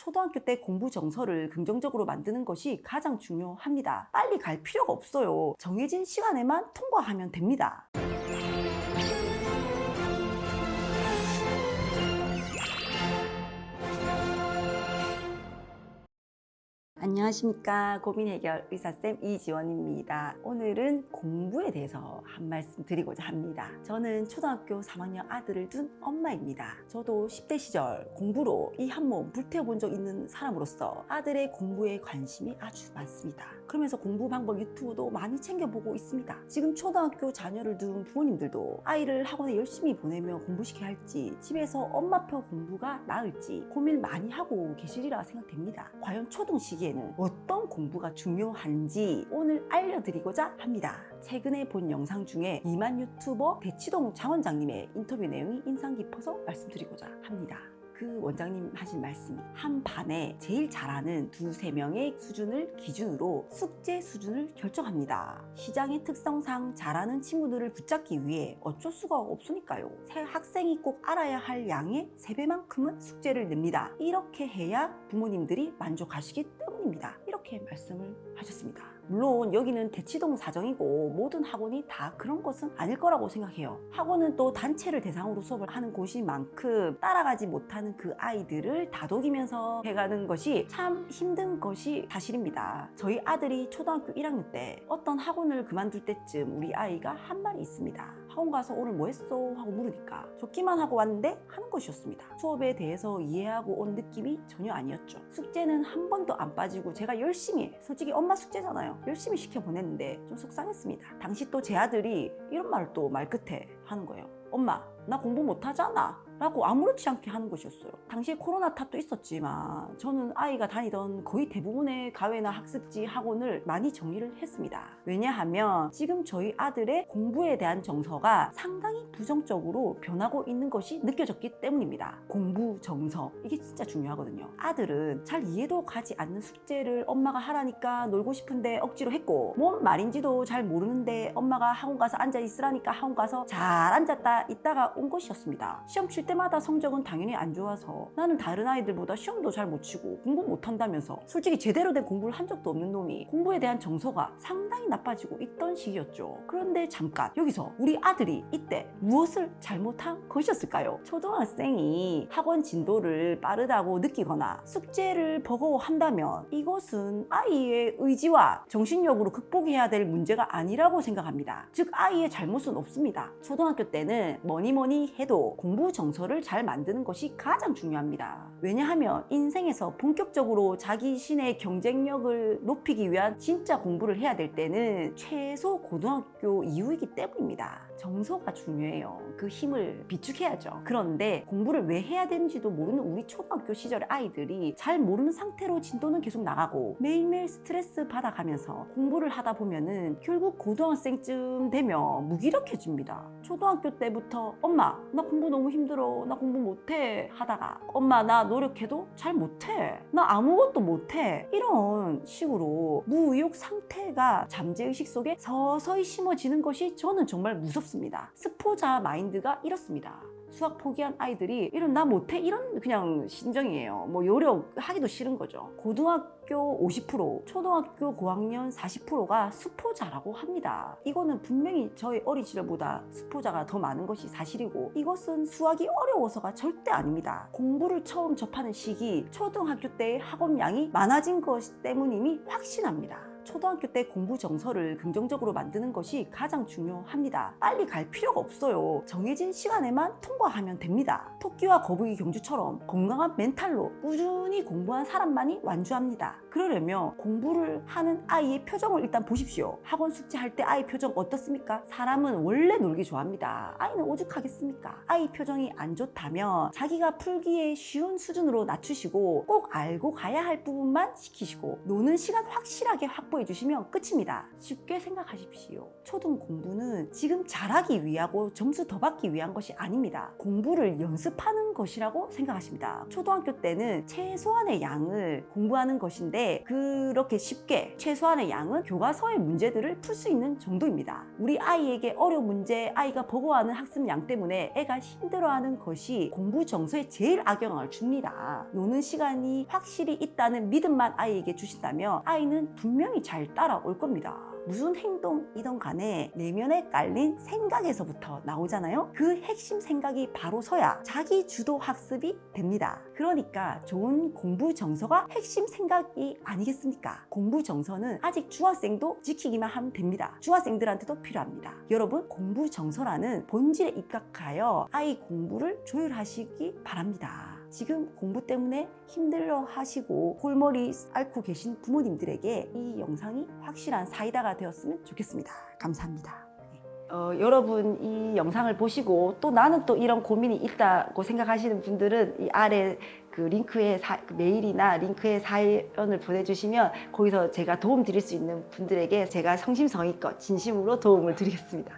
초등학교 때 공부 정서를 긍정적으로 만드는 것이 가장 중요합니다. 빨리 갈 필요가 없어요. 정해진 시간에만 통과하면 됩니다. 안녕하십니까. 고민 해결 의사쌤 이지원입니다. 오늘은 공부에 대해서 한 말씀 드리고자 합니다. 저는 초등학교 3학년 아들을 둔 엄마입니다. 저도 10대 시절 공부로 이 한 몸 불태워본 적 있는 사람으로서 아들의 공부에 관심이 아주 많습니다. 그러면서 공부 방법 유튜브도 많이 챙겨보고 있습니다. 지금 초등학교 자녀를 둔 부모님들도 아이를 학원에 열심히 보내며 공부시켜야 할지 집에서 엄마표 공부가 나을지 고민 많이 하고 계시리라 생각됩니다. 과연 초등 시기에 에는 어떤 공부가 중요한지 오늘 알려드리고자 합니다. 최근에 본 영상 중에 이만 유튜버 대치동 장원장님의 인터뷰 내용이 인상 깊어서 말씀드리고자 합니다. 그 원장님 하신 말씀이 한 반에 제일 잘하는 두세 명의 수준을 기준으로 숙제 수준을 결정합니다. 시장의 특성상 잘하는 친구들을 붙잡기 위해 어쩔 수가 없으니까요. 새 학생이 꼭 알아야 할 양의 3배만큼은 숙제를 냅니다. 이렇게 해야 부모님들이 만족하시기 때문입니다. 이렇게 말씀을 하셨습니다. 물론 여기는 대치동 사정이고 모든 학원이 다 그런 것은 아닐 거라고 생각해요. 학원은 또 단체를 대상으로 수업을 하는 곳인 만큼 따라가지 못하는 그 아이들을 다독이면서 해가는 것이 참 힘든 것이 사실입니다. 저희 아들이 초등학교 1학년 때 어떤 학원을 그만둘 때쯤 우리 아이가 한 말이 있습니다. 학원 가서 오늘 뭐 했어? 하고 물으니까 적기만 하고 왔는데 하는 것이었습니다. 수업에 대해서 이해하고 온 느낌이 전혀 아니었죠. 숙제는 한 번도 안 빠지고 제가 열심히 솔직히 엄마 숙제잖아요. 열심히 시켜 보냈는데 좀 속상했습니다. 당시 또 제 아들이 이런 말을 또 말끝에 하는 거예요. 엄마, 나 공부 못하잖아. 라고 아무렇지 않게 하는 것이었어요. 당시에 코로나 탓도 있었지만 저는 아이가 다니던 거의 대부분의 가외나 학습지 학원을 많이 정리를 했습니다. 왜냐하면 지금 저희 아들의 공부에 대한 정서가 상당히 부정적으로 변하고 있는 것이 느껴졌기 때문입니다. 공부 정서 이게 진짜 중요하거든요. 아들은 잘 이해도 가지 않는 숙제를 엄마가 하라니까 놀고 싶은데 억지로 했고 뭔 말인지도 잘 모르는데 엄마가 학원 가서 앉아 있으라니까 학원 가서 잘 앉았다 있다가 온 것이었습니다. 시험 칠 때마다 성적은 당연히 안 좋아서 나는 다른 아이들보다 시험도 잘 못 치고 공부 못 한다면서 솔직히 제대로 된 공부를 한 적도 없는 놈이 공부에 대한 정서가 상당히 나빠지고 있던 시기였죠. 그런데 잠깐 여기서 우리 아들이 이때 무엇을 잘못한 것이었을까요? 초등학생이 학원 진도를 빠르다고 느끼거나 숙제를 버거워한다면 이것은 아이의 의지와 정신력으로 극복해야 될 문제가 아니라고 생각합니다. 즉 아이의 잘못은 없습니다. 초등학교 때는 뭐니 뭐니 해도 공부 정서 를 잘 만드는 것이 가장 중요합니다. 왜냐하면 인생에서 본격적으로 자기 신의 경쟁력을 높이기 위한 진짜 공부를 해야 될 때는 최소 고등학교 이후이기 때문입니다. 정서가 중요해요. 그 힘을 비축해야죠. 그런데 공부를 왜 해야 되는지도 모르는 우리 초등학교 시절의 아이들이 잘 모르는 상태로 진도는 계속 나가고 매일매일 스트레스 받아가면서 공부를 하다 보면은 결국 고등학생쯤 되면 무기력해집니다. 초등학교 때부터 엄마 나 공부 너무 힘들어 나 공부 못해 하다가 엄마 나 노력해도 잘 못해 나 아무것도 못해 이런 식으로 무의욕 상태가 잠재의식 속에 서서히 심어지는 것이 저는 정말 무섭습니다. 스포자 마인드가 이렇습니다. 수학 포기한 아이들이 이런 나 못해 이런 그냥 심정이에요. 뭐 요력 하기도 싫은 거죠. 고등학교 50% 초등학교 고학년 40%가 수포자라고 합니다. 이거는 분명히 저희 어린 시절보다 수포자가 더 많은 것이 사실이고 이것은 수학이 어려워서가 절대 아닙니다. 공부를 처음 접하는 시기 초등학교 때의 학업량이 많아진 것 때문임이 확신합니다. 초등학교 때 공부 정서를 긍정적으로 만드는 것이 가장 중요합니다. 빨리 갈 필요가 없어요. 정해진 시간에만 통과하면 됩니다. 토끼와 거북이 경주처럼 건강한 멘탈로 꾸준히 공부한 사람만이 완주합니다. 그러려면 공부를 하는 아이의 표정을 일단 보십시오. 학원 숙제할 때 아이 표정 어떻습니까? 사람은 원래 놀기 좋아합니다. 아이는 오죽하겠습니까? 아이 표정이 안 좋다면 자기가 풀기에 쉬운 수준으로 낮추시고 꼭 알고 가야 할 부분만 시키시고 노는 시간 확실하게 확보 해 공부해 주시면 끝입니다. 쉽게 생각하십시오. 초등 공부는 지금 잘하기 위하고 점수 더 받기 위한 것이 아닙니다. 공부를 연습하는 것이라고 생각하십니다. 초등학교 때는 최소한의 양을 공부하는 것인데 그렇게 쉽게 최소한의 양은 교과서의 문제들을 풀 수 있는 정도입니다. 우리 아이에게 어려운 문제, 아이가 버거워하는 학습량 때문에 애가 힘들어하는 것이 공부 정서에 제일 악영향을 줍니다. 노는 시간이 확실히 있다는 믿음만 아이에게 주신다면 아이는 분명히 잘 따라올 겁니다. 무슨 행동이든 간에 내면에 깔린 생각에서부터 나오잖아요. 그 핵심 생각이 바로 서야 자기 주도 학습이 됩니다. 그러니까 좋은 공부 정서가 핵심 생각이 아니겠습니까? 공부 정서는 아직 중학생도 지키기만 하면 됩니다. 중학생들한테도 필요합니다. 여러분, 공부 정서라는 본질에 입각하여 아이 공부를 조율하시기 바랍니다. 지금 공부 때문에 힘들어 하시고 골머리 앓고 계신 부모님들에게 이 영상이 확실한 사이다가 되었으면 좋겠습니다. 감사합니다. 네. 어, 여러분 이 영상을 보시고 또 나는 또 이런 고민이 있다고 생각하시는 분들은 이 아래 그 링크에 사- 그 메일이나 링크에 사연을 보내주시면 거기서 제가 도움 드릴 수 있는 분들에게 제가 성심성의껏 진심으로 도움을 드리겠습니다.